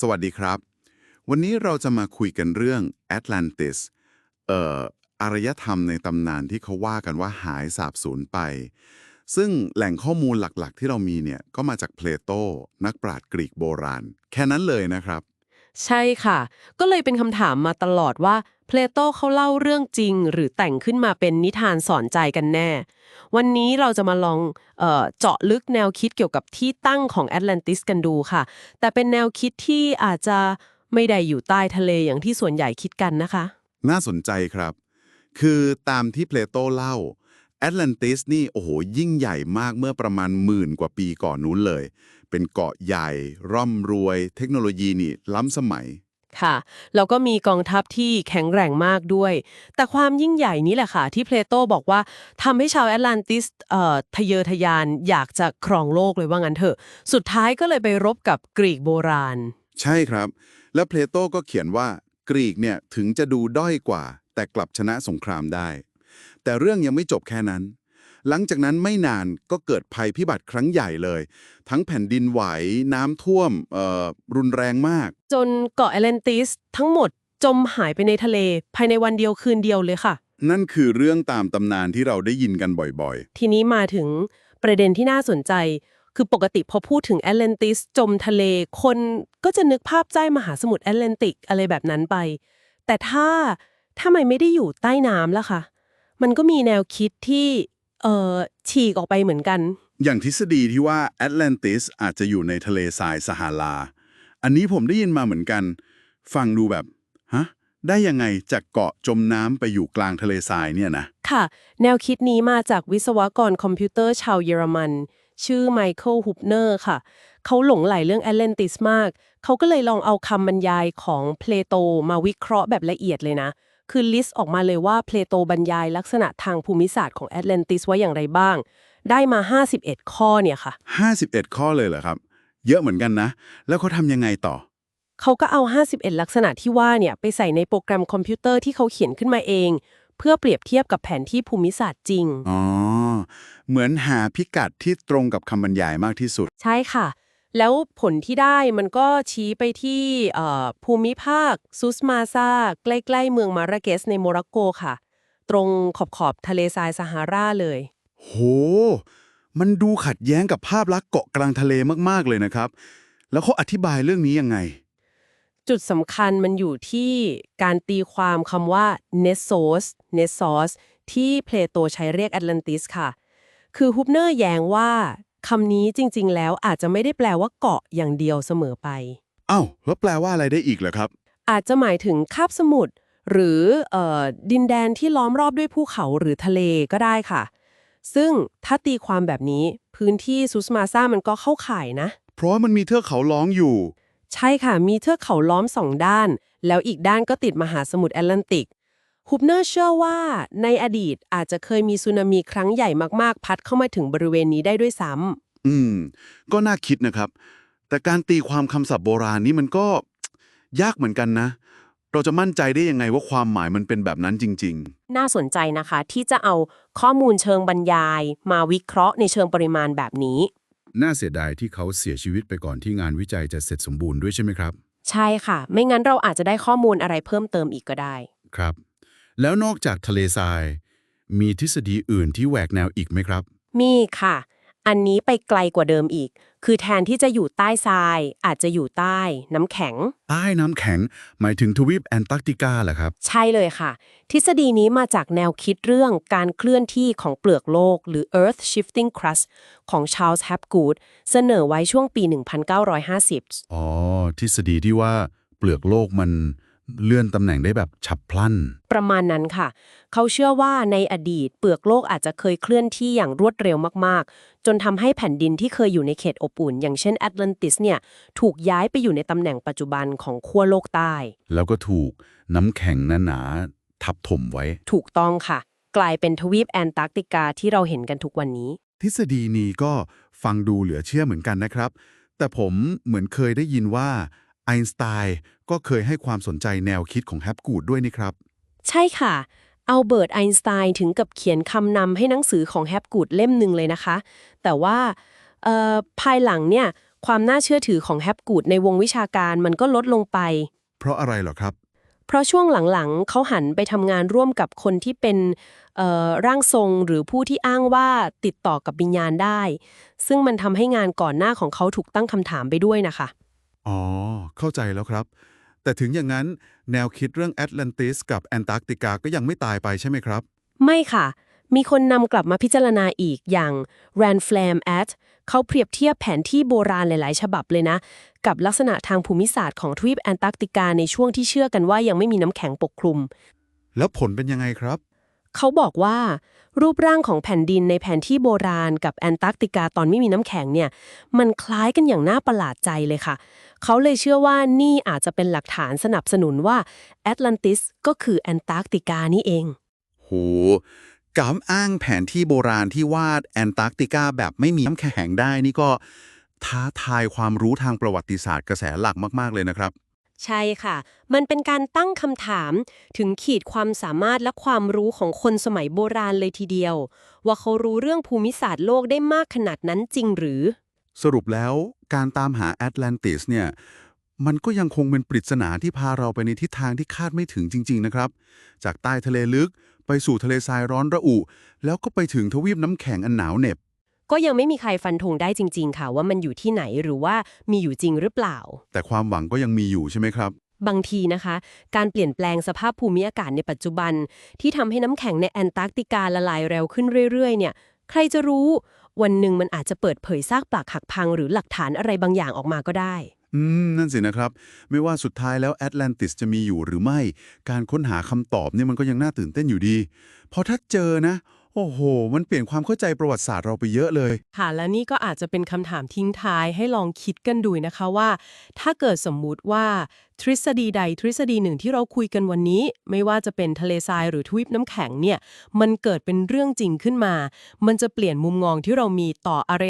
สวัสดีครับ วันนี้เราจะมาคุยกันเรื่องแอตแลนติสเอ่ออารยธรรมในตำนานที่เขาว่ากันว่าหายสาบสูญไป ซึ่งแหล่งข้อมูลหลักๆ ที่เรามีเนี่ยก็มาจากเพลโตนักปราชญ์กรีกโบราณ แค่นั้นเลยนะครับ ใช่ค่ะ ก็เลยเป็นคำถามมาตลอดว่า เพลโตเขาเล่าเรื่องจริง หรือแต่งขึ้นมาเป็นนิทานสอนใจกันแน่ วันนี้เราจะมาลองเออเจาะลึกแนวคิดเกี่ยวกับที่ตั้งของแอตแลนติสกันดูค่ะ แต่เป็นแนวคิดที่อาจจะไม่ได้อยู่ใต้ทะเลอย่างที่ส่วนใหญ่คิดกันนะคะ น่าสนใจครับ คือตามที่เพลโตเล่าแอตแลนติสนี่โอ้โหยิ่งใหญ่มากเมื่อประมาณหมื่นกว่าปีก่อนนู้นเลย เป็นเกาะใหญ่ร่ำรวย เทคโนโลยีนี่ล้ำสมัย ค่ะ แล้วก็มีกองทัพที่แข็งแกร่งมากด้วย แต่ความยิ่งใหญ่นี้แหละค่ะ ที่เพลโตบอกว่าทำให้ชาวแอตแลนติสเอ่อทะเยอทะยานอยากจะครองโลกเลยว่างั้นเถอะ สุดท้ายก็เลยไปรบกับกรีกโบราณ ใช่ครับ และเพลโตก็เขียนว่ากรีกเนี่ยถึงจะดูด้อยกว่า แต่กลับชนะสงครามได้ แต่เรื่องยังไม่จบแค่นั้น หลังจากนั้นไม่นานก็เกิดภัยพิบัติครั้งใหญ่เลย ทั้งแผ่นดินไหวน้ำท่วมเอ่อรุนแรงมาก จนเกาะแอตแลนติสทั้งหมดจมหายไปในทะเล ภายในวันเดียวคืนเดียวเลยค่ะ นั่นคือเรื่องตามตำนานที่เราได้ยินกันบ่อยทีนี้มาถึงประเด็นที่น่าสนใจ คือปกติพอพูดถึงแอตแลนติสจมทะเล คนก็จะนึกภาพใต้มหาสมุทรแอตแลนติกอะไรแบบนั้นไป แต่ถ้าถ้ามันไม่ได้อยู่ใต้น้ำล่ะคะมันก็มีแนวคิดที่ เอ่อฉีกออกไปเหมือนกันๆอย่างทฤษฎีที่ว่าแอตแลนติสอาจจะอยู่ในทะเลทรายซาฮารา อันนี้ผมได้ยินมาเหมือนกัน ฟังดูแบบ ฮะ ได้ยังไงจากเกาะจมน้ำไปอยู่กลางทะเลทรายเนี่ยนะ ค่ะ แนวคิดนี้มาจากวิศวกรคอมพิวเตอร์ชาวเยอรมัน ชื่อไมเคิลฮุปเนอร์ค่ะ เขาหลงไหลเรื่องแอตแลนติสมาก เขาก็เลยลองเอาคำบรรยายของเพลโตมาวิเคราะห์แบบละเอียดเลยนะ คือลิสต์ออกมาเลยว่าเพลโตบรรยายลักษณะทางภูมิศาสตร์ของแอตแลนติสไว้อย่างไรบ้าง ได้มา 51 ข้อเนี่ยค่ะ 51 ข้อเลยเหรอครับ เยอะเหมือนกันนะ แล้วเขาทำยังไงต่อ เขาก็เอา 51 ลักษณะที่ว่าเนี่ยไปใส่ในโปรแกรมคอมพิวเตอร์ที่เขาเขียนขึ้นมาเอง เพื่อเปรียบเทียบกับแผนที่ภูมิศาสตร์จริง อ๋อ เหมือนหาพิกัดที่ตรงกับคำบรรยายมากที่สุด ใช่ค่ะ แล้วผลที่ได้มันก็ชี้ไปที่เอ่อภูมิภาคซุสมาซาใกล้ๆเมืองมาราเกสในโมร็อกโกค่ะ ตรงขอบขอบๆทะเลทรายซาฮาราเลย โห มันดูขัดแย้งกับภาพลักษณ์เกาะกลางทะเลมากๆเลยนะครับ แล้วเขาอธิบายเรื่องนี้ยังไง จุดสำคัญมันอยู่ที่การตีความคำว่า Nessos Nessos ที่เพลโตใช้เรียกแอตแลนติสค่ะ คือฮุบเนอร์แย้งว่า คำนี้จริง ๆ แล้วอาจจะไม่ได้แปลว่าเกาะอย่างเดียวเสมอไปเอ้าแล้วแปลว่าอะไรได้อีกเหรอครับ อาจจะหมายถึงคาบสมุทรหรือเออดินแดนที่ล้อมรอบด้วยภูเขาหรือทะเลก็ได้ค่ะ ซึ่งถ้าตีความแบบนี้พื้นที่ซุสมาซามันก็เข้าข่ายนะ เพราะว่ามันมีเทือกเขาล้องอยู่ ใช่ค่ะมีเทือกเขาล้อมสองด้าน แล้วอีกด้านก็ติดมหาสมุทรแอตแลนติก ฮุบเนอร์เชื่อว่าในอดีตอาจจะเคยมีสึนามิครั้งใหญ่มากๆ พัดเข้ามาถึงบริเวณนี้ได้ด้วยซ้ำอืม ก็น่าคิดนะครับ แต่การตีความคำศัพท์โบราณนี้มันก็ยากเหมือนกันนะ เราจะมั่นใจได้ยังไงว่าความหมายมันเป็นแบบนั้นจริงน่าสนใจนะคะ ที่จะเอาข้อมูลเชิงบรรยาย มาวิเคราะห์ในเชิงปริมาณแบบนี้ๆน่าเสียดายที่เขาเสียชีวิตไปก่อนที่งานวิจัยจะเสร็จสมบูรณ์ด้วยใช่ไหมครับ ใช่ค่ะ ไม่งั้นเราอาจจะได้ข้อมูลอะไรเพิ่มเติมอีกก็ได้ ครับ แล้วนอกจากทะเลทราย มีทฤษฎีอื่นที่แหวกแนวอีกไหมครับ มีค่ะ อันนี้ไปไกลกว่าเดิมอีก คือแทนที่จะอยู่ใต้ทราย อาจจะอยู่ใต้น้ำแข็ง ใต้น้ำแข็ง หมายถึงทวีปแอนตาร์กติกาเหรอครับ ใช่เลยค่ะ ทฤษฎีนี้มาจากแนวคิดเรื่องการเคลื่อนที่ของเปลือกโลก หรือ Earth Shifting Crust ของ Charles Hapgood เสนอไว้ช่วงปี 1950 อ๋อ ทฤษฎีที่ว่าเปลือกโลกมัน เลื่อนตำแหน่งได้แบบฉับพลัน ประมาณนั้นค่ะ เขาเชื่อว่าในอดีตเปลือกโลกอาจจะเคยเคลื่อนที่อย่างรวดเร็วมากๆ จนทำให้แผ่นดินที่เคยอยู่ในเขตอบอุ่น อย่างเช่นแอตแลนติสเนี่ยถูกย้ายไปอยู่ในตำแหน่งปัจจุบันของขั้วโลกใต้ แล้วก็ถูกน้ำแข็งหนาๆทับถมไว้ ถูกต้องค่ะ กลายเป็นทวีปแอนตาร์กติกาที่เราเห็นกันทุกวันนี้ ทฤษฎีนี้ก็ฟังดูเหลือเชื่อเหมือนกันนะครับ แต่ผมเหมือนเคยได้ยินว่าไอน์สไตน์ก็เคยให้ความสนใจแนวคิดของแฮปกูดด้วยนี่ครับ ใช่ค่ะอัลเบิร์ตไอน์สไตน์ถึงกับเขียนคำนำให้หนังสือของแฮปกูดเล่มหนึ่งเลยนะคะ แต่ว่าเอ่อภายหลังเนี่ยความน่าเชื่อถือของแฮปกูดในวงวิชาการมันก็ลดลงไป เพราะอะไรเหรอครับ เพราะช่วงหลังๆ เขาหันไปทำงานร่วมกับคนที่เป็นเอ่อร่างทรงหรือผู้ที่อ้างว่าติดต่อกับวิญญาณได้ ซึ่งมันทำให้งานก่อนหน้าของเขาถูกตั้งคำถามไปด้วยนะคะ อ๋อ เข้าใจแล้วครับ แต่ถึงอย่างนั้นแนวคิดเรื่องแอตแลนติสกับแอนตาร์กติกาก็ยังไม่ตายไปใช่ไหมครับ ไม่ค่ะ มีคนนำกลับมาพิจารณาอีกอย่าง Rand Flam at เขาเปรียบเทียบแผนที่โบราณหลาย ๆ ฉบับเลยนะ กับลักษณะทางภูมิศาสตร์ของทวีปแอนตาร์กติกาในช่วงที่เชื่อกันว่ายังไม่มีน้ำแข็งปกคลุม แล้วผลเป็นยังไงครับ เขาบอกว่ารูปร่างของแผ่นดินในแผนที่โบราณกับแอนตาร์กติกาตอนไม่มีน้ำแข็งเนี่ย มันคล้ายกันอย่างน่าประหลาดใจเลยค่ะ เขาเลยเชื่อว่านี่อาจจะเป็นหลักฐานสนับสนุนว่าแอตแลนติสก็คือแอนตาร์กติกานี่เอง โหกำอ้างแผนที่โบราณที่วาดแอนตาร์กติกาแบบไม่มีน้ำแข็งได้นี่ก็ท้าทายความรู้ทางประวัติศาสตร์กระแสหลักมาก ๆ เลยนะครับ ใช่ค่ะ มันเป็นการตั้งคำถามถึงขีดความสามารถและความรู้ของคนสมัยโบราณเลยทีเดียว ว่าเขารู้เรื่องภูมิศาสตร์โลกได้มากขนาดนั้นจริงหรือ สรุปแล้วการตามหาแอตแลนติสเนี่ยมันก็ยังคงเป็นปริศนาที่พาเราไปในทิศทางที่คาดไม่ถึงจริง ๆ นะครับ จากใต้ทะเลลึกไปสู่ทะเลทรายร้อนระอุ แล้วก็ไปถึงทวีปน้ำแข็งอันหนาวเหน็บ ก็ยังไม่มีใครฟันธงได้จริง ๆ ค่ะ ว่ามันอยู่ที่ไหนหรือว่ามีอยู่จริงหรือเปล่า แต่ความหวังก็ยังมีอยู่ใช่ไหมครับ บางทีนะคะ การเปลี่ยนแปลงสภาพภูมิอากาศในปัจจุบัน ที่ทำให้น้ำแข็งในแอนตาร์กติกาละลายเร็วขึ้นเรื่อย ๆ เนี่ย ใครจะรู้ วันหนึ่งมันอาจจะเปิดเผยซากปลักหักพังหรือหลักฐานอะไรบางอย่างออกมาก็ได้ อืม นั่นสินะครับ ไม่ว่าสุดท้ายแล้วแอตแลนติสจะมีอยู่หรือไม่ การค้นหาคำตอบเนี่ยมันก็ยังน่าตื่นเต้นอยู่ดีพอถ้าเจอนะ โอ้โห มันเปลี่ยนความเข้าใจประวัติศาสตร์เราไปเยอะเลย ค่ะ และนี่ก็อาจจะเป็นคำถามทิ้งท้ายให้ลองคิดกันดูนะคะว่า ถ้าเกิดสมมุติว่าทฤษฎีใดทฤษฎีหนึ่งที่เราคุยกันวันนี้ ไม่ว่าจะเป็นทะเลทรายหรือทวีปน้ำแข็งเนี่ย มันเกิดเป็นเรื่องจริงขึ้นมา มันจะเปลี่ยนมุมมองที่เรามีต่ออะไร